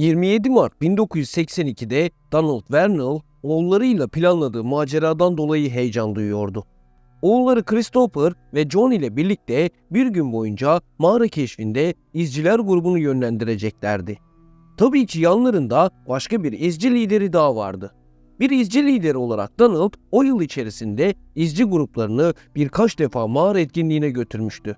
27 Mart 1982'de Donald Vernal oğullarıyla planladığı maceradan dolayı heyecan duyuyordu. Oğulları Christopher ve John ile birlikte bir gün boyunca mağara keşfinde izciler grubunu yönlendireceklerdi. Tabii ki yanlarında başka bir izci lideri daha vardı. Bir izci lideri olarak Donald o yıl içerisinde izci gruplarını birkaç defa mağara etkinliğine götürmüştü.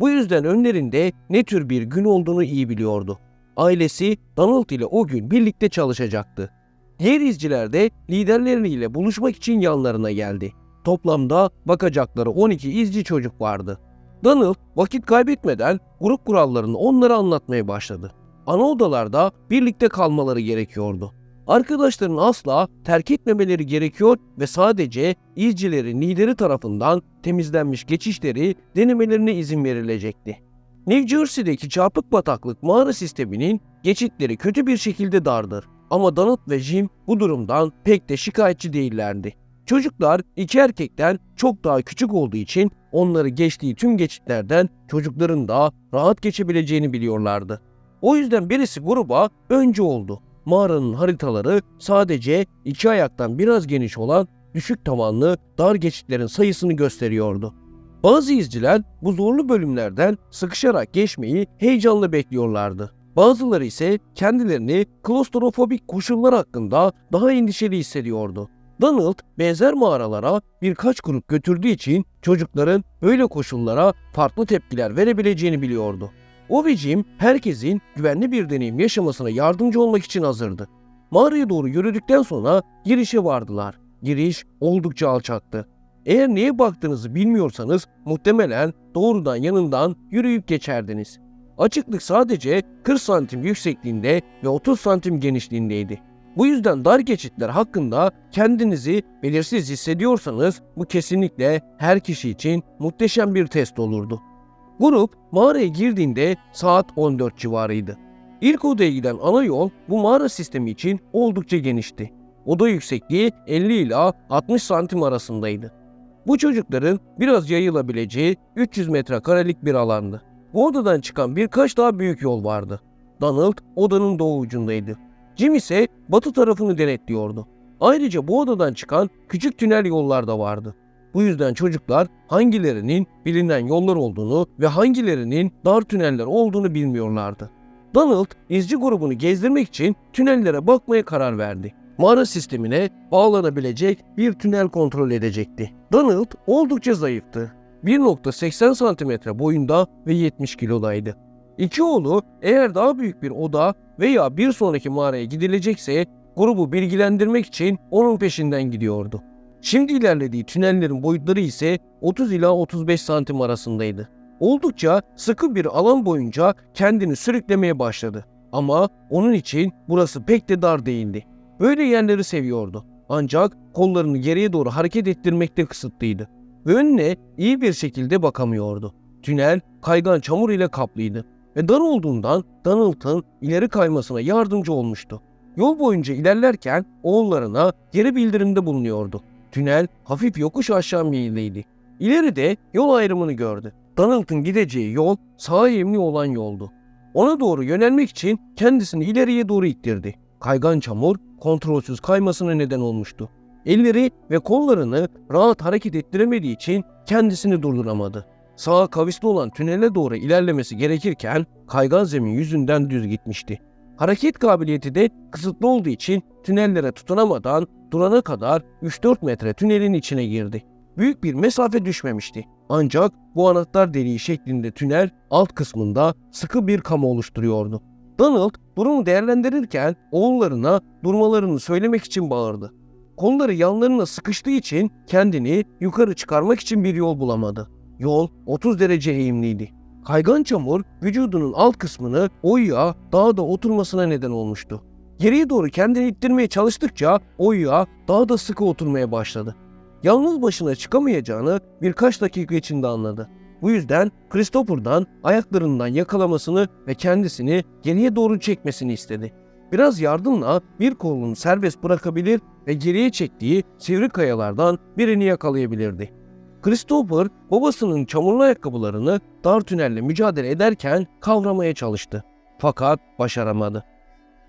Bu yüzden önlerinde ne tür bir gün olduğunu iyi biliyordu. Ailesi Donald ile o gün birlikte çalışacaktı. Diğer izciler de liderleriyle buluşmak için yanlarına geldi. Toplamda bakacakları 12 izci çocuk vardı. Donald vakit kaybetmeden grup kurallarını onlara anlatmaya başladı. Ana odalarda birlikte kalmaları gerekiyordu. Arkadaşların asla terk etmemeleri gerekiyor ve sadece izcilerin lideri tarafından temizlenmiş geçişleri denemelerine izin verilecekti. New Jersey'deki çarpık bataklık mağara sisteminin geçitleri kötü bir şekilde dardır. Ama Donald ve Jim bu durumdan pek de şikayetçi değillerdi. Çocuklar iki erkekten çok daha küçük olduğu için onları geçtiği tüm geçitlerden çocukların da rahat geçebileceğini biliyorlardı. O yüzden birisi gruba önce oldu. Mağaranın haritaları sadece iki ayaktan biraz geniş olan düşük tavanlı dar geçitlerin sayısını gösteriyordu. Bazı izciler bu zorlu bölümlerden sıkışarak geçmeyi heyecanla bekliyorlardı. Bazıları ise kendilerini klostrofobik koşullar hakkında daha endişeli hissediyordu. Donald benzer mağaralara birkaç grup götürdüğü için çocukların böyle koşullara farklı tepkiler verebileceğini biliyordu. O ve Jim herkesin güvenli bir deneyim yaşamasına yardımcı olmak için hazırdı. Mağaraya doğru yürüdükten sonra girişe vardılar. Giriş oldukça alçaktı. Eğer neye baktığınızı bilmiyorsanız muhtemelen doğrudan yanından yürüyüp geçerdiniz. Açıklık sadece 40 santim yüksekliğinde ve 30 santim genişliğindeydi. Bu yüzden dar geçitler hakkında kendinizi belirsiz hissediyorsanız bu kesinlikle her kişi için muhteşem bir test olurdu. Grup mağaraya girdiğinde saat 14 civarıydı. İlk odaya giden ana yol bu mağara sistemi için oldukça genişti. Oda yüksekliği 50 ila 60 santim arasındaydı. Bu çocukların biraz yayılabileceği 300 metrekarelik bir alandı. Bu odadan çıkan birkaç daha büyük yol vardı. Donald odanın doğu ucundaydı. Jim ise batı tarafını denetliyordu. Ayrıca bu odadan çıkan küçük tünel yollar da vardı. Bu yüzden çocuklar hangilerinin bilinen yollar olduğunu ve hangilerinin dar tüneller olduğunu bilmiyorlardı. Donald izci grubunu gezdirmek için tünellere bakmaya karar verdi. Mağara sistemine bağlanabilecek bir tünel kontrol edecekti. Donald oldukça zayıftı. 1.80 santimetre boyunda ve 70 kilodaydı. İki oğlu eğer daha büyük bir oda veya bir sonraki mağaraya gidilecekse grubu bilgilendirmek için onun peşinden gidiyordu. Şimdi ilerlediği tünellerin boyutları ise 30 ila 35 santim arasındaydı. Oldukça sıkı bir alan boyunca kendini sürüklemeye başladı. Ama onun için burası pek de dar değildi. Böyle yerleri seviyordu. Ancak kollarını geriye doğru hareket ettirmekte kısıtlıydı. Ve önüne iyi bir şekilde bakamıyordu. Tünel kaygan çamur ile kaplıydı ve dar olduğundan Donald'ın ileri kaymasına yardımcı olmuştu. Yol boyunca ilerlerken oğullarına geri bildirimde bulunuyordu. Tünel hafif yokuş aşağı meyilliydi. İleride yol ayrımını gördü. Donald'ın gideceği yol sağa yemli olan yoldu. Ona doğru yönelmek için kendisini ileriye doğru ittirdi. Kaygan çamur kontrolsüz kaymasına neden olmuştu. Elleri ve kollarını rahat hareket ettiremediği için kendisini durduramadı. Sağa kavisli olan tünele doğru ilerlemesi gerekirken kaygan zemin yüzünden düz gitmişti. Hareket kabiliyeti de kısıtlı olduğu için tünellere tutunamadan durana kadar 3-4 metre tünelin içine girdi. Büyük bir mesafe düşmemişti. Ancak bu anahtar deliği şeklinde tünel alt kısmında sıkı bir kamu oluşturuyordu. Donald durumu değerlendirirken oğullarına durmalarını söylemek için bağırdı. Kolları yanlarına sıkıştığı için kendini yukarı çıkarmak için bir yol bulamadı. Yol 30 derece eğimliydi. Kaygan çamur vücudunun alt kısmını oyuğa daha da oturmasına neden olmuştu. Geriye doğru kendini ittirmeye çalıştıkça oyuğa daha da sıkı oturmaya başladı. Yalnız başına çıkamayacağını birkaç dakika içinde anladı. Bu yüzden Christopher'dan ayaklarından yakalamasını ve kendisini geriye doğru çekmesini istedi. Biraz yardımla bir kolunu serbest bırakabilir ve geriye çektiği sivri kayalardan birini yakalayabilirdi. Christopher babasının çamurlu ayakkabılarını dar tünelle mücadele ederken kavramaya çalıştı. Fakat başaramadı.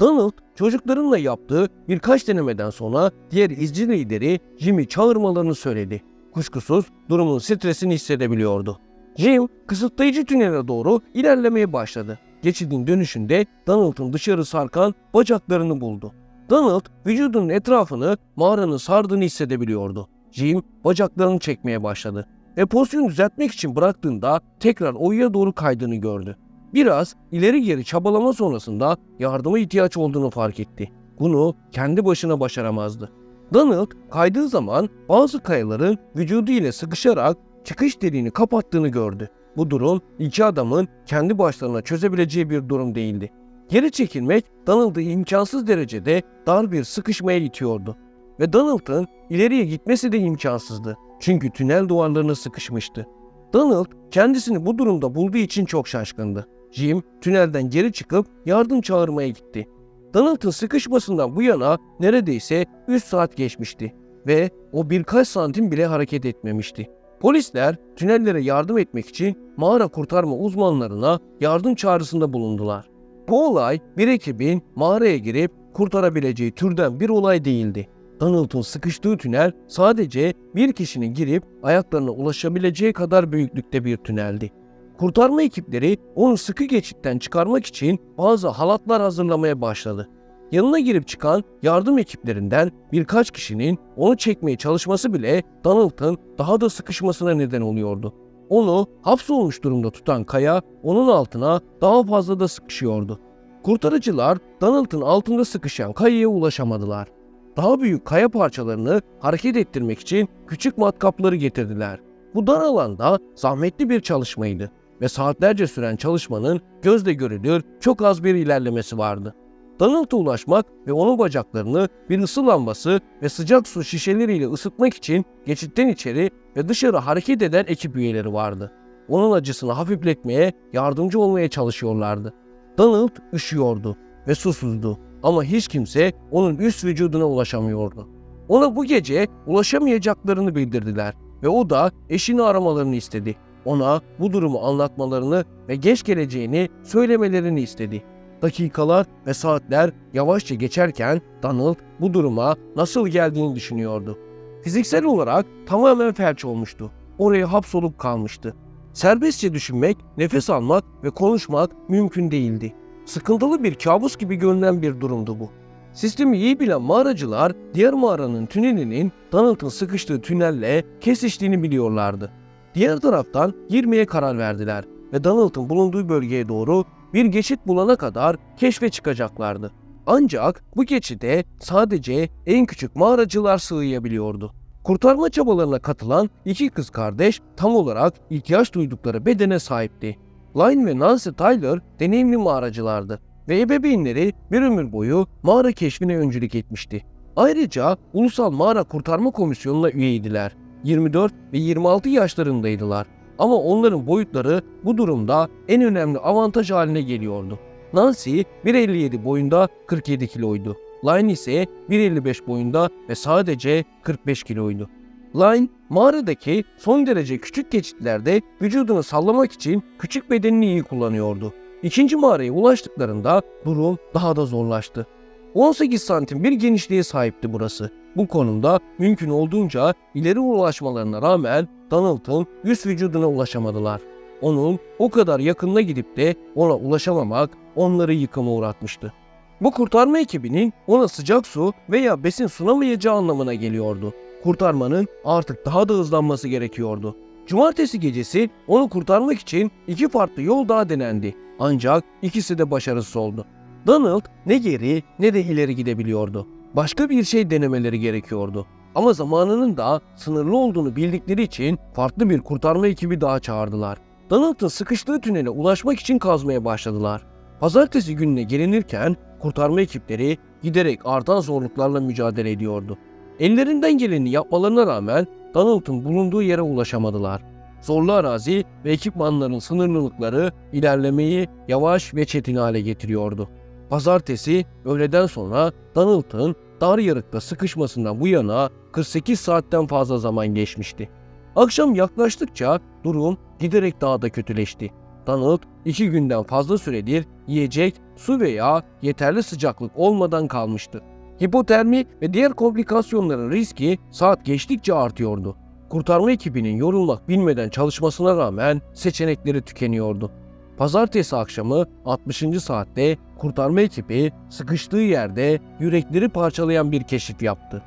Donald çocuklarınla yaptığı birkaç denemeden sonra diğer izci lideri Jim'i çağırmalarını söyledi. Kuşkusuz durumun stresini hissedebiliyordu. Jim kısıtlayıcı tünele doğru ilerlemeye başladı. Geçidin dönüşünde Donald'ın dışarı sarkan bacaklarını buldu. Donald vücudunun etrafını mağaranın sardığını hissedebiliyordu. Jim bacaklarını çekmeye başladı ve pozisyonu düzeltmek için bıraktığında tekrar oyuya doğru kaydığını gördü. Biraz ileri geri çabalama sonrasında yardıma ihtiyaç olduğunu fark etti. Bunu kendi başına başaramazdı. Donald kaydığı zaman bazı kayaların vücudu ile sıkışarak çıkış deliğini kapattığını gördü. Bu durum iki adamın kendi başlarına çözebileceği bir durum değildi. Geri çekilmek Donald'ı imkansız derecede dar bir sıkışmaya itiyordu. Ve Donald'ın ileriye gitmesi de imkansızdı. Çünkü tünel duvarlarına sıkışmıştı. Donald kendisini bu durumda bulduğu için çok şaşkındı. Jim tünelden geri çıkıp yardım çağırmaya gitti. Donald'ın sıkışmasından bu yana neredeyse 3 saat geçmişti ve o birkaç santim bile hareket etmemişti. Polisler tünellere yardım etmek için mağara kurtarma uzmanlarına yardım çağrısında bulundular. Bu olay bir ekibin mağaraya girip kurtarabileceği türden bir olay değildi. Donald'ın sıkıştığı tünel sadece bir kişinin girip ayaklarına ulaşabileceği kadar büyüklükte bir tüneldi. Kurtarma ekipleri onu sıkı geçitten çıkarmak için bazı halatlar hazırlamaya başladı. Yanına girip çıkan yardım ekiplerinden birkaç kişinin onu çekmeye çalışması bile Donald'ın daha da sıkışmasına neden oluyordu. Onu hapsolmuş durumda tutan kaya onun altına daha fazla da sıkışıyordu. Kurtarıcılar Donald'ın altında sıkışan kayaya ulaşamadılar. Daha büyük kaya parçalarını hareket ettirmek için küçük matkapları getirdiler. Bu dar alanda zahmetli bir çalışmaydı ve saatlerce süren çalışmanın gözle görülür çok az bir ilerlemesi vardı. Donald'a ulaşmak ve onun bacaklarını bir ısı lambası ve sıcak su şişeleriyle ısıtmak için geçitten içeri ve dışarı hareket eden ekip üyeleri vardı. Onun acısını hafifletmeye, yardımcı olmaya çalışıyorlardı. Donald üşüyordu ve susuzdu ama hiç kimse onun üst vücuduna ulaşamıyordu. Ona bu gece ulaşamayacaklarını bildirdiler ve o da eşini aramalarını istedi. Ona bu durumu anlatmalarını ve geç geleceğini söylemelerini istedi. Dakikalar ve saatler yavaşça geçerken Donald bu duruma nasıl geldiğini düşünüyordu. Fiziksel olarak tamamen felç olmuştu. Oraya hapsolup kalmıştı. Serbestçe düşünmek, nefes almak ve konuşmak mümkün değildi. Sıkıntılı bir kabus gibi görünen bir durumdu bu. Sistemi iyi bilen mağaracılar diğer mağaranın tünelinin Donald'ın sıkıştığı tünelle kesiştiğini biliyorlardı. Diğer taraftan girmeye karar verdiler ve Donald'ın bulunduğu bölgeye doğru bir geçit bulana kadar keşfe çıkacaklardı. Ancak bu geçide sadece en küçük mağaracılar sığıyabiliyordu. Kurtarma çabalarına katılan iki kız kardeş tam olarak ihtiyaç duydukları bedene sahipti. Line ve Nancy Tyler deneyimli mağaracılardı ve ebeveynleri bir ömür boyu mağara keşfine öncülük etmişti. Ayrıca Ulusal Mağara Kurtarma Komisyonu'na üyeydiler. 24 ve 26 yaşlarındaydılar. Ama onların boyutları bu durumda en önemli avantaj haline geliyordu. Nancy 1.57 boyunda 47 kiloydu. Line ise 1.55 boyunda ve sadece 45 kiloydu. Line mağaradaki son derece küçük geçitlerde vücudunu sallamak için küçük bedenini iyi kullanıyordu. İkinci mağaraya ulaştıklarında durum daha da zorlaştı. 18 santim bir genişliğe sahipti burası. Bu konumda mümkün olduğunca ileri ulaşmalarına rağmen Donald'ın yüz vücuduna ulaşamadılar. Onun o kadar yakınına gidip de ona ulaşamamak onları yıkıma uğratmıştı. Bu kurtarma ekibinin ona sıcak su veya besin sunamayacağı anlamına geliyordu. Kurtarmanın artık daha da hızlanması gerekiyordu. Cumartesi gecesi onu kurtarmak için iki farklı yol daha denendi. Ancak ikisi de başarısız oldu. Donald ne geri ne de ileri gidebiliyordu. Başka bir şey denemeleri gerekiyordu. Ama zamanının da sınırlı olduğunu bildikleri için farklı bir kurtarma ekibi daha çağırdılar. Donald'ın sıkıştığı tünele ulaşmak için kazmaya başladılar. Pazartesi gününe gelinirken kurtarma ekipleri giderek artan zorluklarla mücadele ediyordu. Ellerinden geleni yapmalarına rağmen Donald'ın bulunduğu yere ulaşamadılar. Zorlu arazi ve ekipmanların sınırlılıkları ilerlemeyi yavaş ve çetin hale getiriyordu. Pazartesi öğleden sonra Donald'ın dar yarıkta sıkışmasından bu yana 48 saatten fazla zaman geçmişti. Akşam yaklaştıkça durum giderek daha da kötüleşti. Donald iki günden fazla süredir yiyecek, su veya yeterli sıcaklık olmadan kalmıştı. Hipotermi ve diğer komplikasyonların riski saat geçtikçe artıyordu. Kurtarma ekibinin yorulmak bilmeden çalışmasına rağmen seçenekleri tükeniyordu. Pazartesi akşamı 60. saatte kurtarma ekibi sıkıştığı yerde yürekleri parçalayan bir keşif yaptı.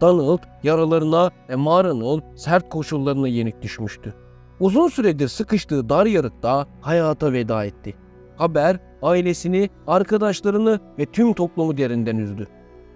Donald yaralarına ve mağaranın sert koşullarına yenik düşmüştü. Uzun süredir sıkıştığı dar yarıkta hayata veda etti. Haber ailesini, arkadaşlarını ve tüm toplumu derinden üzdü.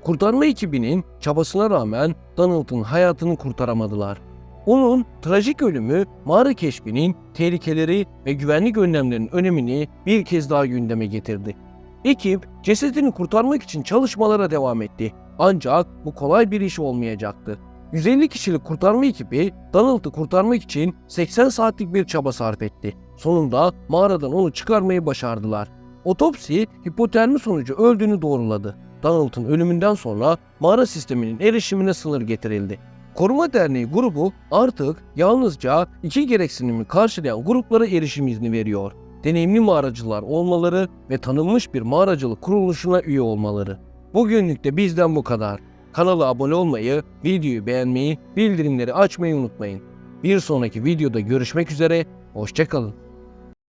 Kurtarma ekibinin çabasına rağmen Donald'ın hayatını kurtaramadılar. Onun trajik ölümü mağara keşfinin tehlikeleri ve güvenlik önlemlerinin önemini bir kez daha gündeme getirdi. Ekip cesedini kurtarmak için çalışmalara devam etti. Ancak bu kolay bir iş olmayacaktı. 150 kişilik kurtarma ekibi Donald'ı kurtarmak için 80 saatlik bir çaba sarf etti. Sonunda mağaradan onu çıkarmayı başardılar. Otopsi hipotermi sonucu öldüğünü doğruladı. Donald'ın ölümünden sonra mağara sisteminin erişimine sınır getirildi. Koruma Derneği grubu artık yalnızca iki gereksinimi karşılayan gruplara erişim izni veriyor. Deneyimli mağaracılar olmaları ve tanınmış bir mağaracılık kuruluşuna üye olmaları. Bugünlük de bizden bu kadar. Kanala abone olmayı, videoyu beğenmeyi, bildirimleri açmayı unutmayın. Bir sonraki videoda görüşmek üzere, hoşçakalın.